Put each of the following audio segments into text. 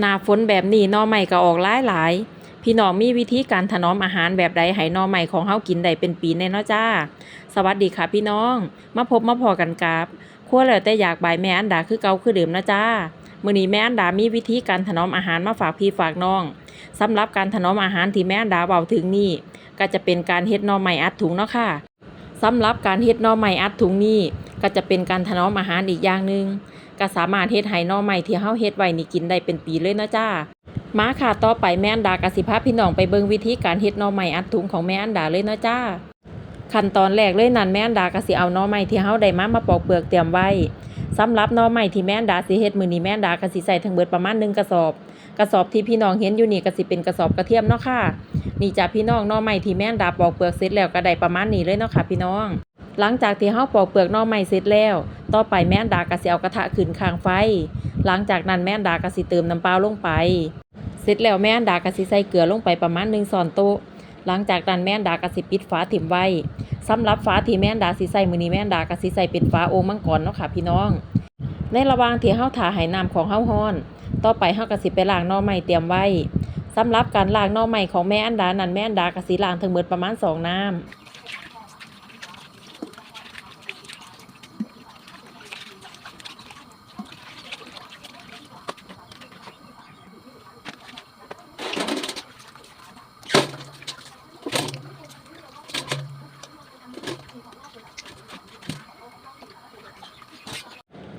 หน้าฝนแบบนี้หน่อใหม่ก็ออกหลายหลายพี่น้องมีวิธีการถนอมอาหารแบบใดให้หน่อใหม่ของเฮากินได้เป็นปีแน่นาะจ้า สวัสดีค่ะพี่น้อง มาพบมาพอกันกับครัวแล้วแต่อยากบายแม่อันดาคือเก่าคือเดิมนะจ้ามื้อนี้แม่อันดามีวิธีการถนอมอาหารมาฝากพี่ฝากน้องสำหรับการถนอมอาหารที่แม่อันดาเว้าถึงนี่ก็จะเป็นการเฮ็ดหน่อใหม่อัดถุงเนาะค่ะสำหรับการเฮ็ดหน่อใหม่อัดถุงนี่ก็จะเป็นการถนอมอาหารอีกอย่างหนึ่ง ก็สามารถเฮ็ดให้หน่อใหม่ที่เฮาเฮ็ดไว้นี่กินได้เป็นปีเลยเนาะจ้ามาค่ะต่อไปแม่อันดากสิพาพี่น้องไปเบิ่งวิธีการเฮ็ดหน่อใหม่อัดถุงของแม่อันดาเลยเนาะจ้าขั้นตอนแรกเลยนั่นแม่อันดากสิเอาหน่อใหม่ที่เฮาได้มามาปอกเปลือกเตรียมไว้สำหรับหน่อใหม่ที่แม่อันดาสิเฮ็ดมื้อนี้แม่อันดากสิใส่ทั้งเบิดประมาณ1กระสอบ กระสอบที่พี่น้องเห็นอยู่นี่ก็สิเป็นกระสอบกระเทียมเนาะค่ะ นี่จ้ะพี่น้องหน่อใหม่ที่แม่อันดาปอกเปลือกเสร็จแล้วก็ได้ประมาณนี้เลยเนาะค่ะพี่น้อง หลังจากที่เฮาปอกเปลือกหน่อใหม่เสร็จแล้ว ต่อไปแม่นดาก็สิเอากระทะขึ้นข้างไฟ หลังจากนั้นแม่นดาก็สิเติมน้ำเปล่าลงไป เสร็จแล้วแม่นดาก็สิใส่เกลือลงไปประมาณ1ช้อนโต๊ะ หลังจากนั้นแม่นดาก็สิปิดฝาถิ่มไว้สำหรับฝาที่แม่นดาสิใส่มื้อนี้แม่นดาก็สิใส่เป็นฝาโอ่งมังกรเนาะค่ะพี่น้อง ในระหว่างที่เฮาถ่าให้น้ำของเฮาฮ้อน ต่อไปเฮาก็สิไปล้างหน่อไม้เตรียมไว้สำหรับการล้างหน่อไม้ของแม่อันดานั้นแม่อันดาก็สิล้างทั้งหมดประมาณสองน้ำ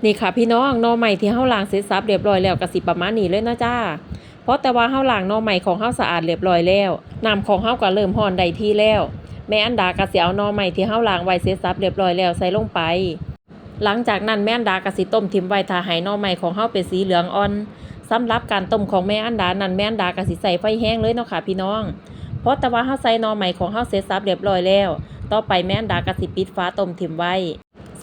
นี่ค่ะพี่น้องนอใหม่ที่เฮาล้างเสร็จสับเรียบร้อยแล้วก็สิประมาณนี้เลยนะจ้าเพราะแต่ว่าเฮาล้างนอใหม่ของเฮาสะอาดเรียบร้อยแล้วน้ำของเฮาก็เริ่มร้อนได้ที่แล้ว แม่อันดาก็สิเอานอใหม่ที่เฮาล้างไว้เสร็จสับเรียบร้อยแล้วใส่ลงไป หลังจากนั้นแม่อันดาก็สิต้มทิมไว้ถ้าให้หน่อใหม่ของเฮาเป็นสีเหลืองอ่อนสำหรับการต้มของแม่อันดานั้นแม่อันดาก็สิใส่ไฟแห้งเลยเนาะค่ะพี่น้องเพราะแต่ว่าเฮาใส่นอใหม่ของเฮาเสร็จสับเรียบร้อยแล้ว ต่อไปแม่อันดาก็สิปิดฝาต้มทิมไว้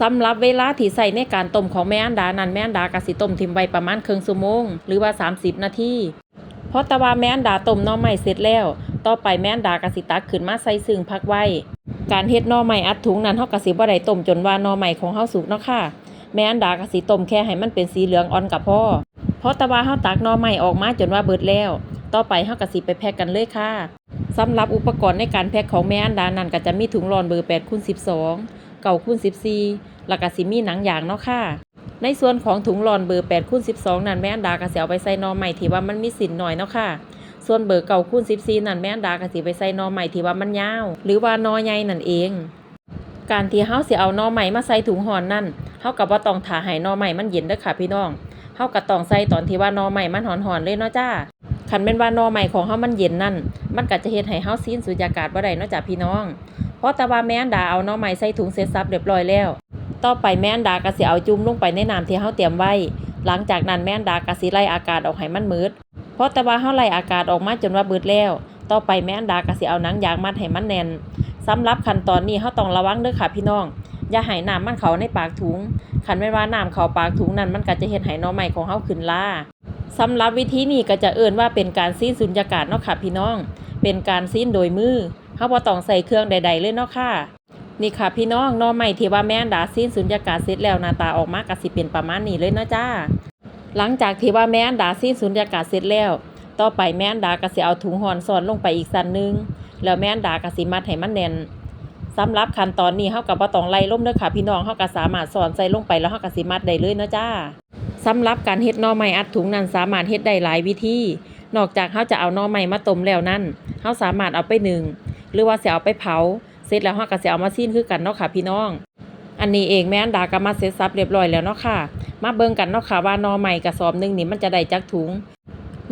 สำหรับเวลาที่ใส่ในการต้มของแม่อันดานั้นแม่อันดากะสิต้มทิมไว้ประมาณครึ่งชั่วโมงหรือว่า 30 นาทีเพราะต่ว่าแม่อันดาต้มหน่อไม้เสร็จแล้ว ต่อไปแม่อันดากะสิตักขึ้นมาใส่ซึ่งพักไว้ การเฮ็ดหน่อไม้อัดถุงนั้นเฮากะสิบ่ได้ต้มจนว่าหน่อไม้ของเฮาสุกเนาะค่ะ แม่อันดากะสิต้มแค่ให้มันเป็นสีเหลืองอ่อนกับพ่อเพราะต่ว่าเฮาตักหน่อไม้ออกมาจนว่าเบิดแล้ว ต่อไปเฮากะสิไปแพ็กกันเลยค่ะสำหรับอุปกรณ์ในการแพ็คของแม่อันดานั้นก็จะมีถุงรอนเบอร์8คูณ12 เก่าคูณ14แล้วก็สิมีหนังยางเนาะค่ะ ในส่วนของถุงหลอนเบอร์8คูณ12 นั่นแม่อันดาก็สิเอาไปใส่นอใหม่ที่ว่ามันมีสินหน่อยเนาะค่ะ ส่วนเบอร์เก่าคูณ14 นั่นแม่อันดาก็สิไปใส่นอใหม่ที่ว่ามันยาว หรือว่านอใหญ่นั่นเอง การที่เฮาสิเอานอใหม่มาใส่ถุงหอนนั่นเฮาก็บ่ต้องถ่าให้นอใหม่มันเย็นเด้อค่ะพี่น้องเฮาก็ต้องใส่ตอนที่ว่านอใหม่มันหอนๆเลยเนาะจ้าคันแม่นว่านอใหม่ของเฮามันเย็นนั่น มันก็จะเฮ็ดให้เฮาซีนสุญญากาศบ่ได้เนาะจ้ะพี่น้อง เพราะแต่ว่าแม่อันดาเอาหนอใหม่ใส่ถุงเสร็จสับเรียบร้อยแล้ว ต่อไปแม่อันดาก็สิเอาจุ่มลงไปในน้ำที่เฮาเตรียมไว้ หลังจากนั้นแม่อันดาก็สิไล่อากาศออกให้มันมืด เพราะแต่ว่าเฮาไล่อากาศออกมาจนว่าเบิดแล้ว ต่อไปแม่อันดาก็สิเอาหนังยางมัดให้มันแน่นสำหรับขั้นตอนนี้เฮาต้องระวังเด้อค่ะพี่น้อง อย่าให้น้ำมันเข้าในปากถุงคันแม่นว่าน้ำเข้าปากถุงนั้นมันก็จะเฮ็ดให้น่อไม้ของเฮาขึ้นล่าสำหรับวิธีนี้ก็จะเอิ่นว่าเป็นการซีนสุญญากาศเนาะค่ะพี่น้อง เป็นการซีนโดยมือ เฮาบ่ต้องใส่เครื่องใดๆเลยเนาะค่ะนี่ค่ะพี่น้องน่อไม้ที่ว่าแม่อันดาซีนสุญญากาศเสร็จแล้วหน้าตาออกมาก็สิเป็นประมาณนี้เลยเนาะจ้า หลังจากที่ว่าแม่อันดาซีนสุญญากาศเสร็จแล้ว ต่อไปแม่อันดาก็สิเอาถุงห่อนซ้อนลงไปอีกสั้นนึง แล้วแม่อันดาก็สิมัดให้มันแน่นสำหรับขั้นตอนนี้เฮาก็บ่ต้องไล่ล่มเด้อค่ะพี่น้องเฮาก็สามารถสอนใส่ลงไปแล้วเฮาก็สิมัดได้เลยเนาะจ้าสำหรับการเฮ็ดน่อไม้อัดถุงนั้นสามารถเฮ็ดได้หลายวิธี นอกจากเฮาจะเอาน่อไม้มาต้มแล้วนั้นเฮาสามารถเอาไปนึ่ง หรือว่าเสิเอาไปเผา เสร็จแล้วเฮาก็สิเอามาซีนคือกันเนาะค่ะพี่น้อง อันนี้เองแม่อันดาก็มาเสร็จสับเรียบร้อยแล้วเนาะค่ะ มาเบิ่งกันเนาะค่ะว่าหนอใหม่กระสอบหนึ่งนี่มันจะได้จักถุง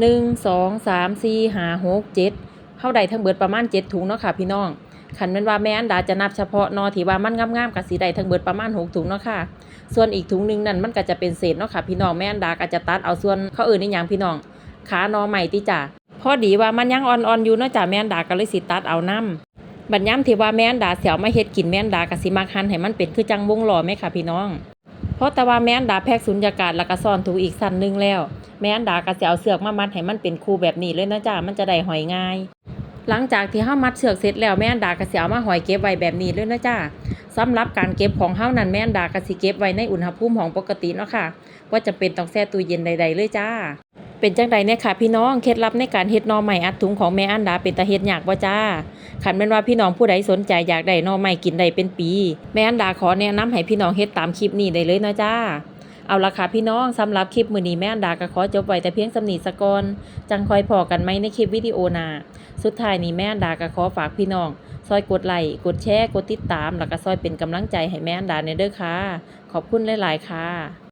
1 2 3 4 5 6 7เฮาได้ทั้งเบิดประมาณ7ถุงเนาะค่ะพี่น้องคันแม่นว่าแม่อันดาจะนับเฉพาะนอที่ว่ามันงามๆก็สิได้ทั้งเบิดประมาณ6ถุงเนาะค่ะ ส่วนอีกถุงหนึ่งนั่นมันก็จะเป็นเศษเนาะค่ะพี่น้องแม่อันดาก็จะตัดเอาส่วนเขาเอื่นในหยังพี่น้องขานอใหม่ติจ้ะพ อดีว่ามันยังอ่อนๆอยู่เนาะจ้ะแม่นดาก็เลยสิตัดเอาน้ำบัดย้ำที่ว่าแม่นดาเสียวมาเฮ็ดกินแม่นดากะสิมักหันให้มันเป็นคือจังวงหล่อแม่ค่ะพี่น้อง เพราะแต่ว่าแม่นดาแพ็กสุญญากาศแล้วก็ซ่อนถูกอีกสั้นนึงแล้ว แม่นดากะสิเอาเสือกมามัดให้มันเป็นคู่แบบนี้เลยนะจ้ามันจะได้หอยง่าย หลังจากที่เฮามัดเชือกเสร็จแล้วแม่อันดาก็สิเอามาห้อยเก็บไว้แบบนี้เลยนะจ้าสำหรับการเก็บของเฮานั้นแม่อันดาก็สิเก็บไว้ในอุณหภูมิของปกติเนาะค่ะว่าจะเป็นต้องแช่ตู้เย็นใด ๆ เลยจ้า เป็นจังใดเนี่ยค่ะ พี่น้องเคล็ดลับในการเฮ็ดนอใหม่อัดถุงของแม่อันดาเป็นตาเฮ็ดอยากบ่าจ้าคันแม่นว่าพี่น้องผู้ใดสนใจอยากได้นอใหม่กินได้เป็นปี แม่อันดาขอแนะนำให้พี่น้องเฮ็ดตามคลิปนี้ได้เลยนะจ้า เอาละค่ะพี่น้องสำหรับคลิปมือนี้แม่อันดาก็ขอจบไว้แต่เพียงสำนีสะก่อนจังคอยพอกันไหมในคลิปวิดีโอหนาสุดท้ายนี้แม่อันดาก็ขอฝากพี่น้อง ซอยกดไลค์กดแชร์กดติดตาม แล้วก็ซอยเป็นกำลังใจให้แม่อันดาในเด้อค่ะ ขอบคุณหลาย ๆ ค่ะ